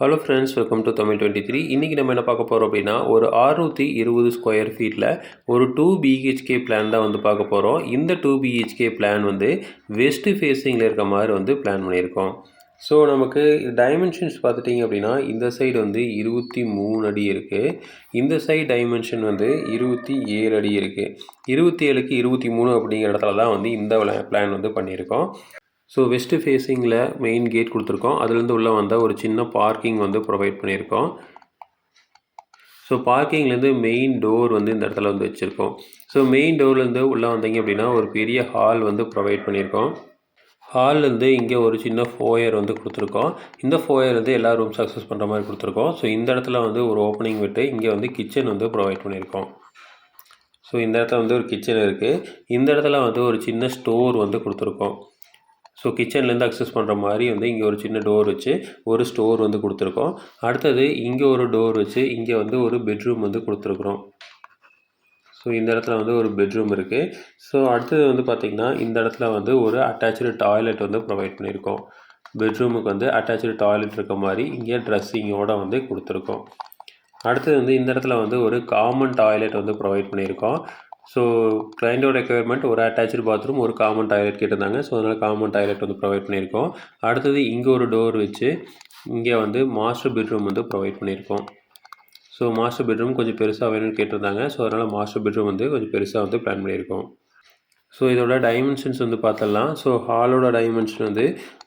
Hello friends welcome to Tamil twenty three இன்றைக்கி நம்ம என்ன பார்க்க போகிறோம் அப்படின்னா ஒரு அறுநூற்றி இருபது ஸ்கொயர் ஃபீட்டில் ஒரு டூ பிஹெச்கே பிளான் தான் வந்து பார்க்க போகிறோம் இந்த டூ பிஹெச்கே பிளான் வந்து வெஸ்ட் ஃபேஸிங்கில் இருக்க மாதிரி வந்து பிளான் பண்ணியிருக்கோம். ஸோ நமக்கு டைமென்ஷன்ஸ் பார்த்துட்டிங்க அப்படின்னா இந்த சைடு வந்து இருபத்தி மூணு அடி இருக்குது இந்த சைடு டைமென்ஷன் வந்து இருபத்தி ஏழு அடி இருக்குது இருபத்தி ஏழுக்கு இருபத்தி மூணு அப்படிங்கிற இடத்துல தான் வந்து இந்த பிளான் வந்து பண்ணியிருக்கோம். ஸோ வெஸ்ட்டு ஃபேஸிங்கில் மெயின் கேட் கொடுத்துருக்கோம். அதுலேருந்து உள்ளே வந்தால் ஒரு சின்ன பார்க்கிங் வந்து ப்ரொவைட் பண்ணியிருக்கோம். ஸோ பார்க்கிங்லேருந்து மெயின் டோர் வந்து இந்த இடத்துல வந்து வச்சுருக்கோம். ஸோ மெயின் டோர்லேருந்து உள்ளே வந்தீங்க அப்படின்னா ஒரு பெரிய ஹால் வந்து ப்ரொவைட் பண்ணியிருக்கோம். ஹால்லேருந்து இங்கே ஒரு சின்ன ஃபோயர் வந்து கொடுத்துருக்கோம். இந்த ஃபோயர் வந்து எல்லா ரூம் சக்ஸஸ் பண்ணுற மாதிரி கொடுத்துருக்கோம். ஸோ இந்த இடத்துல வந்து ஒரு ஓப்பனிங் விட்டு இங்கே வந்து கிச்சன் வந்து ப்ரொவைட் பண்ணியிருக்கோம். ஸோ இந்த இடத்துல வந்து ஒரு கிச்சன் இருக்குது இந்த இடத்துல வந்து ஒரு சின்ன ஸ்டோர் வந்து கொடுத்துருக்கோம். ஸோ கிச்சன்லேருந்து அக்சஸ் பண்ணுற மாதிரி வந்து இங்கே ஒரு சின்ன டோர் வச்சு ஒரு ஸ்டோர் வந்து கொடுத்துருக்கோம். அடுத்தது இங்கே ஒரு டோர் வச்சு இங்கே வந்து ஒரு பெட்ரூம் வந்து கொடுத்துருக்குறோம். ஸோ இந்த இடத்துல வந்து ஒரு பெட்ரூம் இருக்குது ஸோ அடுத்தது வந்து பார்த்திங்கன்னா இந்த இடத்துல வந்து ஒரு அட்டாச்சு டாய்லெட் வந்து ப்ரொவைட் பண்ணியிருக்கோம். பெட்ரூமுக்கு வந்து அட்டாச்சு டாய்லெட் இருக்க மாதிரி இங்கே ட்ரெஸ்ஸிங்கோடு வந்து கொடுத்துருக்கோம். அடுத்தது வந்து இந்த இடத்துல வந்து ஒரு காமன் டாய்லெட் வந்து ப்ரொவைட் பண்ணியிருக்கோம். ஸோ கிளைண்டோட ரெக்குயர்மெண்ட் ஒரு அட்டாச்சு பாத்ரூம் ஒரு காமன் டாய்லெட் கேட்டிருந்தாங்க. ஸோ அதனால் காமன் டாய்லெட் வந்து ப்ரொவைட் பண்ணியிருக்கோம். அடுத்தது இங்கே ஒரு டோர் வச்சு இங்கே வந்து மாஸ்டர் பெட்ரூம் வந்து ப்ரொவைட் பண்ணியிருக்கோம். ஸோ மாஸ்டர் பெட்ரூம் கொஞ்சம் பெருசாக வேணும்னு கேட்டிருந்தாங்க. ஸோ அதனால் மாஸ்டர் பெட்ரூம் வந்து கொஞ்சம் பெருசாக வந்து பிளான் பண்ணியிருக்கோம். ஸோ இதோட டைமென்ஷன்ஸ் வந்து பார்த்தலாம் ஸோ ஹாலோட டைமென்ஷன் வந்து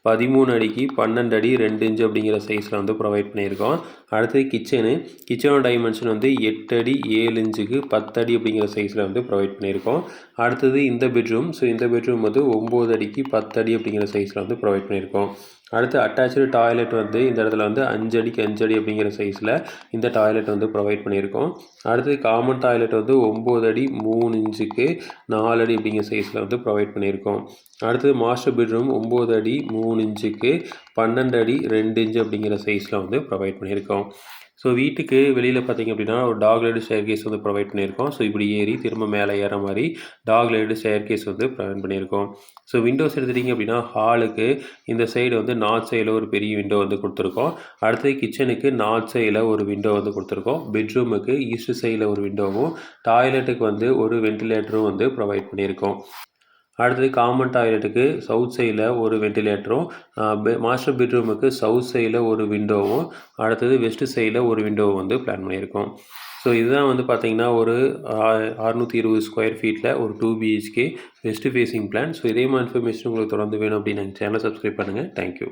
பதிமூணு அடிக்கு பன்னெண்டு அடி ரெண்டு இன்ச்சு அப்படிங்கிற சைஸில் வந்து ப்ரொவைட் பண்ணியிருக்கோம். அடுத்தது கிச்சனு கிச்சனோட டைமென்ஷன் வந்து எட்டு அடி ஏழு இன்ச்சுக்கு பத்து அடி அப்படிங்கிற சைஸில் வந்து ப்ரொவைட் பண்ணியிருக்கோம். அடுத்தது இந்த பெட்ரூம் ஸோ இந்த பெட்ரூம் வந்து ஒம்பது அடிக்கு பத்து அடி அப்படிங்கிற சைஸில் வந்து ப்ரொவைட் பண்ணியிருக்கோம். அடுத்து அட்டாச்சு டாய்லெட் வந்து இந்த இடத்துல வந்து அஞ்சு அடிக்கு அஞ்சு அடி அப்படிங்கிற சைஸில் இந்த டாய்லெட் வந்து ப்ரொவைட் பண்ணியிருக்கோம். அடுத்து காமன் டாய்லெட் வந்து ஒம்பது அடி மூணு இன்ச்சுக்கு நாலு அடி அப்படிங்கிற சைஸில் வந்து ப்ரொவைட் பண்ணியிருக்கோம். அடுத்தது மாஸ்டர் பெட்ரூம் ஒம்பது அடி மூணு இன்ச்சுக்கு பன்னெண்டு அடி ரெண்டு இன்ச்சு அப்படிங்கிற சைஸில் வந்து ப்ரொவைட் பண்ணியிருக்கோம். ஸோ வீட்டுக்கு வெளியில் பார்த்திங்க அப்படின்னா ஒரு டாக் லேடு ஸ்டேர் கேஸ் வந்து ப்ரொவைட் பண்ணியிருக்கோம். ஸோ இப்படி ஏறி திரும்ப மேலே ஏற மாதிரி டாக் லேடு ஸ்டேர் கேஸ் வந்து ப்ரொவைட் பண்ணியிருக்கோம். ஸோ விண்டோஸ் எடுத்துட்டிங்க அப்படின்னா ஹாலுக்கு இந்த சைடு வந்து நார்த் சைடில் ஒரு பெரிய விண்டோ வந்து கொடுத்துருக்கோம். அடுத்தது கிச்சனுக்கு நார்த் சைடில் ஒரு விண்டோ வந்து கொடுத்துருக்கோம். பெட்ரூமுக்கு ஈஸ்ட் சைடில் ஒரு விண்டோவும் டாய்லெட்டுக்கு வந்து ஒரு வென்டிலேட்டரும் வந்து ப்ரொவைட் பண்ணியிருக்கோம். அடுத்தது காமன் டாய்லெட்டுக்கு சவுத் சைடில் ஒரு வென்டிலேட்டரும் மாஸ்டர் பெட்ரூமுக்கு சவுத் சைடில் ஒரு விண்டோவும் அடுத்தது வெஸ்ட் சைடில் ஒரு விண்டோவும் வந்து பிளான் பண்ணியிருக்கோம். ஸோ இதுதான் வந்து பார்த்திங்கன்னா ஒரு அறுநூற்றி இருபது ஸ்கொயர் ஃபீட்டில் ஒரு two BHK west facing plan so இதே மாதிரி இன்ஃபர்மேஷன் உங்களுக்கு தொடர்ந்து வேணும் அப்படின்னு எங்கள் சேனலை சப்ஸ்கிரைப் பண்ணுங்கள் தேங்க்யூ